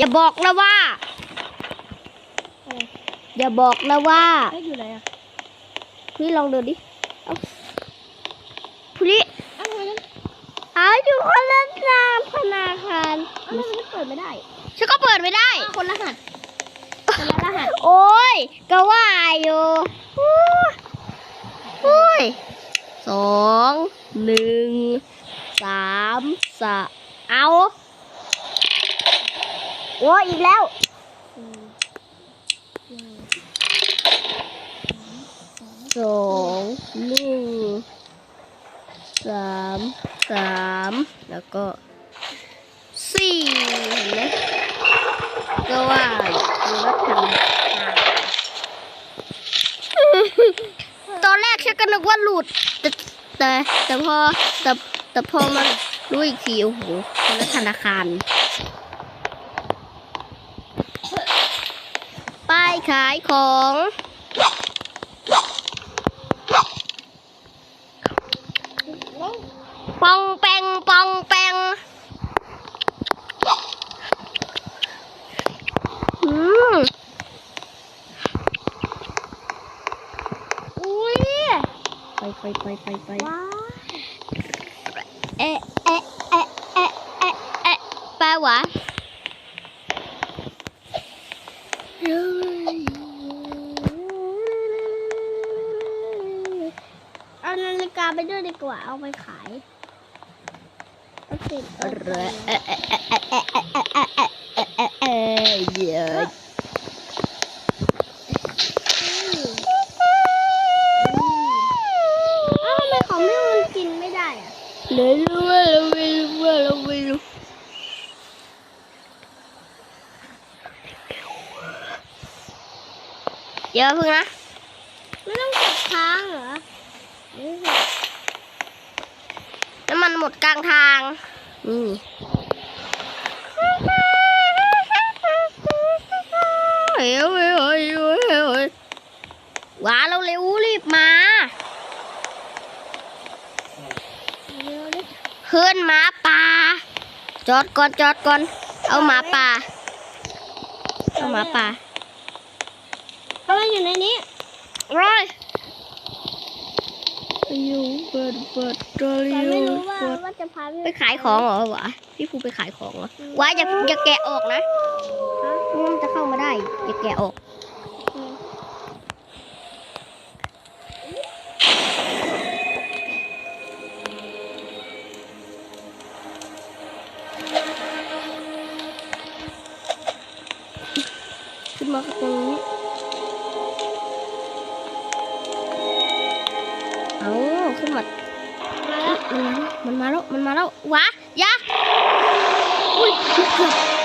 อย่าบอกนะว่า อย่าบอกนะว่าเฮ้ยอยู่ไหนอะพี่ลองเดินดิเอาพี่อ้าวทำไมนั้นเอาอยู่คนละนามธนาคารอ้าวทำไมมันเปิดไม่ได้ฉันก็เปิดไม่ได้ อ้าวคนรหัสคนละรหัสโอ้ยก็ว่าอยู่โอ้ยโอ้ยสองหนึ่งสามสะเอา โอ้ยอีกแล้วอืมอืมสองหนึ่งสามสามแล้วก็สี่เห็นไหมก็ว่าดูแล้วทำตอนแรกฉันก็นึกว่าหลุด แต่แต่แต่พอแต่แต่พอมารู้อีกทีโอ้โหคนละธนาคาร ไป ขายของ ปองแปงปองแปงอืมอุ้ยไปไปไปไปไปว้าวเอะเอะเอะเอะเอะเอะแปลว่าเอา ไปด้วยดีกว่าเอาไปขายเอาติดเอาไปเออยเยอะอ้าวทำไมของพี่มักินไม่ได้อเลยรู้ว่าเราไม่รู้ว่าเราไม่รู้เยอะเพึ่งนะ มันหมดกลางทาง นี่เฮ้ยเฮ้ยเฮ้ยเฮ้ยเฮ้ยว้าเราเร็วรีบมาเดี๋ยวดิเพื่อนหมาป่า จอดก่อนจอดก่อน เอาหมาป่า เอาหมาป่าทำไมอยู่ในนี้ร้อยอยู่ เปิดเปิดตัวแต่เร็ไม่รู้ว่าว่าจะพาไปขายของเหรอวะพี่ภูไปขายของเหรอวะอย่าอย่าแกะออกนะฮะมันจะเข้ามาได้อย่าแกะออกขึ้นมาตรงนี้ มันมาแล้ว มันมาแล้ววะยะอุ้ยเกือบ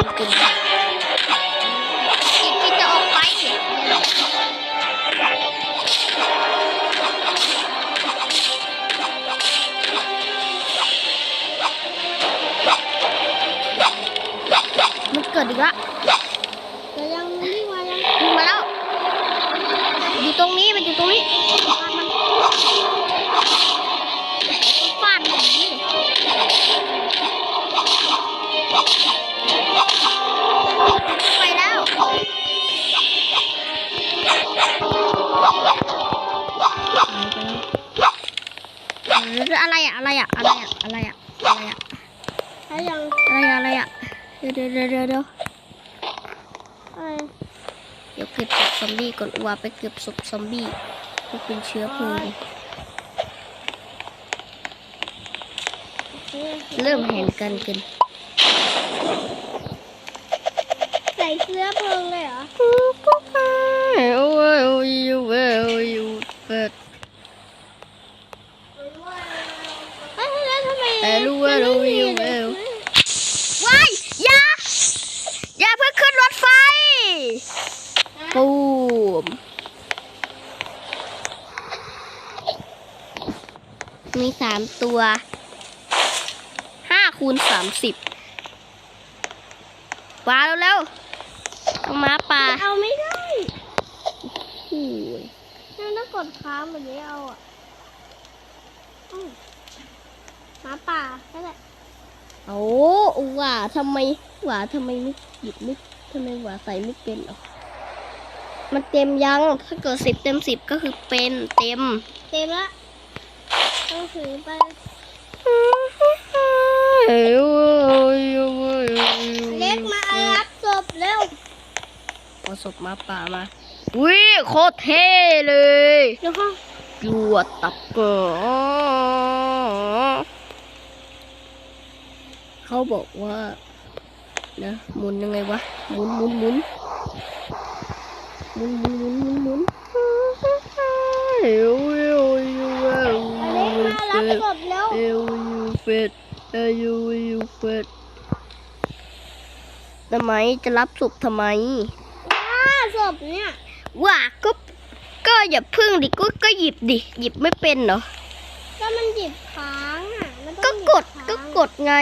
กินกินจะออกไปมันเกิดอีกละแต่ยังนี่มายังยิงมาแล้วอยู่ตรงนี้มันอยู่ตรงนี้ อะไรอะอะไรอะอะไรอะอะไรอะอะไรอะถ้ายังอะไรอะอะไรอะเดี๋ยวเดี๋ยวเดี๋ยวเดี๋ยวเดี๋ยวอะไรเดี๋ยวเก็บศพซอมบี้ก่อนว่าไปเก็บศพซอมบี้มันเป็นเชื้อเพลิงเริ่มเห็นกันกันใส่เสื้อเพลิงเลยเหรอ Well, you will, you bet. เฮ้ยแล้วทำไม แต่รู้ว่าเรา มันไม่ อยู่ เล แล้ ยว ว้ายอย่า อย่าเพิ่งขึ้นรถไฟ ปูม มีสามตัวห้าคูณสามสิบว้าเร็วๆเอาม้าป่าเอาไม่ได้โอ้ยนั่นต้องกดค้างแบบนี้เอาอะอืมหมาป่าแค่แหละโอ้หว่าทำไมหว่าทำไมไม่หยิบไม่ทำไมหว่าใส่ไม่เป็นอะมันเต็มยัง ถ้าเกิดสิบเต็มสิบก็คือเป็นเต็ม เต็มละ ต้องถือไปเล็กมารับศพเร็วเอาศพมาป่ามาวิโคตรเท่เลยเดี๋ยวห้องยวดตับเกอเขาบอกว่า นะหมุนยังไงวะหมุนหมุนหมุนหมุนหมุนหมุนหมุนหมุนเอว เร็วเอวยูเฟดเอวยูเฟดทำไมจะรับศพทำไมอ้าศพเนี่ยว่าก็ก็อย่าพึ่งดิก็ก็หยิบดิหยิบไม่เป็นเหรอก็มันหยิบค้างอะมันต้ก็องหยิบกดค้างก็กดไง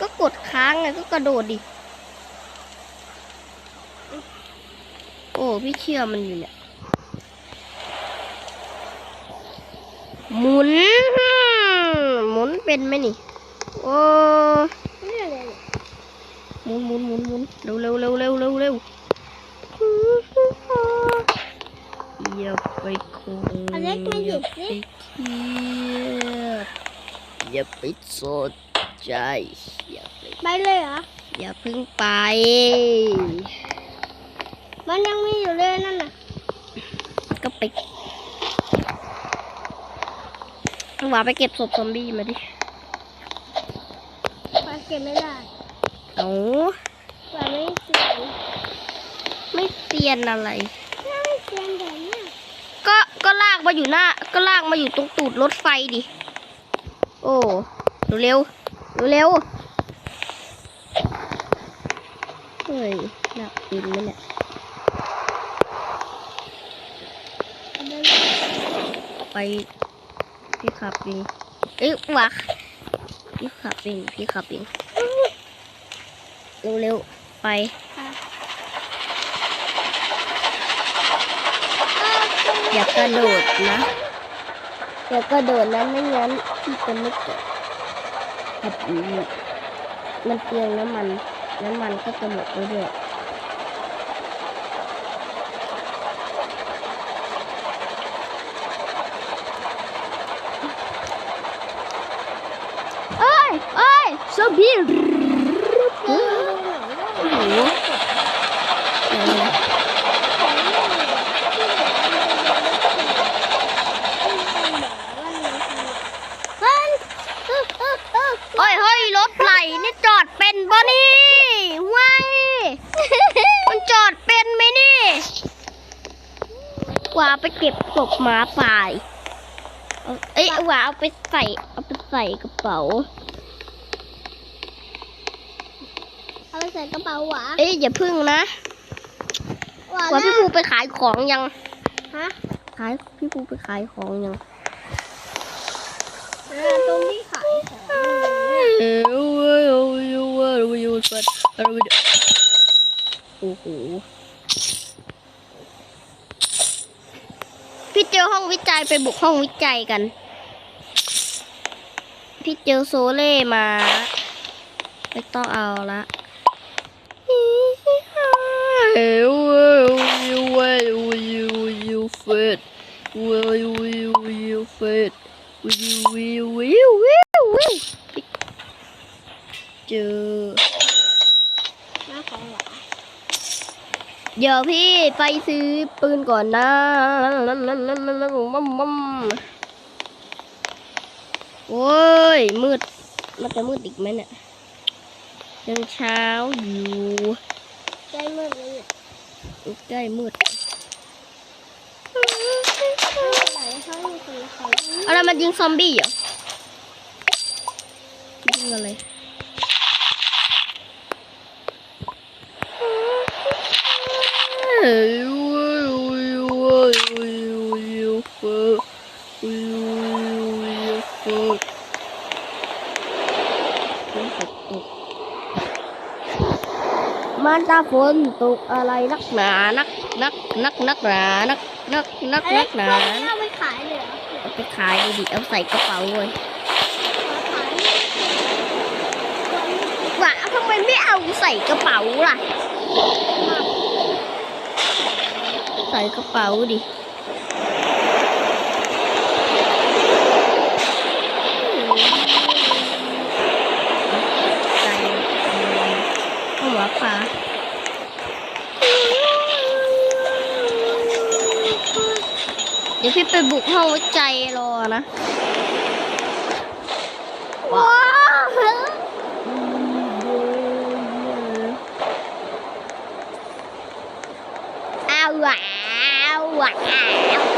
ก็กดค้างไงก็กระโดดดิโอ้พี่เชื่อมันอยู่เนี่ยหมุนหมุ นเป็นไหมนี่ โอ้เนี่ยเลยหมุนหมุนหมุนหมุนเร็วเร็วเร็วเร็วเร็วเร็วอย่าไปคงอเล็กมาหยิบสิอย่าไปเครียดอย่าไปสนใจอย่าไปไปเลยเหรอ อย่าเพึ่งไป มันยังมีอยู่เลยนั่นน่ะ ก็ไป หวาไปเก็บศพซอมบี้มาดิไปเก็บไม่ได้เอาไปไม่เสียงไม่เตียนอะไร ไม่เสียงแบบเนี้ยก็ก็ลากมาอยู่หน้า ก็ลากมาอยู่ตรงตูดรถไฟดิ โอ้เร็วเร็วเร็วเฮ้ยหนักปินไหมเนี่ยเอาไปไป พี่ขับเองเอ้ยวักพี่ขับเองพี่ขับเองเร็วเร็วๆไปค่ะอย่ากระโดดนะอย่ากระโดดนะไม่งั้นพี่จะไม่เกิดแบบนี้มันเปลืองน้ำมัน น้ำมันก็จะหมดไปด้วยเอ้ยเอ้ ยซอมบี้เออโอ้โหเฮ้ยเออเออเออเฮ้ยรถไหลนี่จอดเป็นบ่นี่ว้ายมันจอดเป็นไหมนี่หว่าไปเก็บศพหมาป่ายเอาเอ้ยว่าเอาไปใส่ เอาไปใส่กระเป๋า เอา ไปใส่กระเป๋าหวาเอ้ยอย่าพึ่งนะหวาหว่าพี่นะภูไปขายของยัง ฮะขายพี่ภูไปขายของยังเออตรงที่ขายของเอ้ยโอ้ยโอ้ยโอ้ยโอ้ยโอ้ยโอ้ยโอ้โหพี่เจอห้องวิจัยไปบุกห้องวิจัยกัน พี่เจอโซเล่มา ไม่ต้องเอาละ เจอเดี๋ยวพี่ไปซื้อปืนก่อนนะนั่นนั่นนั่นนั่นนั่นมั่มโอ้ย มืด มันจะมืดอีกไหมเนี่ยยังเช้าอยู่ ใกล้มืดแล้วเนี่ยใกล้มืดไหนเขาอยู่ตรงเขาอะไรมันยิงซอมบี้เหรอยิงอะไร มันตาฝนตกอะไรนักหนานักนักนักนักหนานักนักนักเอ๊ะนักหนาเราไม่เอาไปขายเลยเหรอเอาไปขายดิเอาใส่กระเป๋าเลยขายว่าทำไมไม่เอาใส่กระเป๋าล่ะ ใส่กระเป๋าดิใส่เอาหัวปลา เดี๋ยวพี่ไปบุกห้องวิจัยรอนะว้าวอ้าวว้าว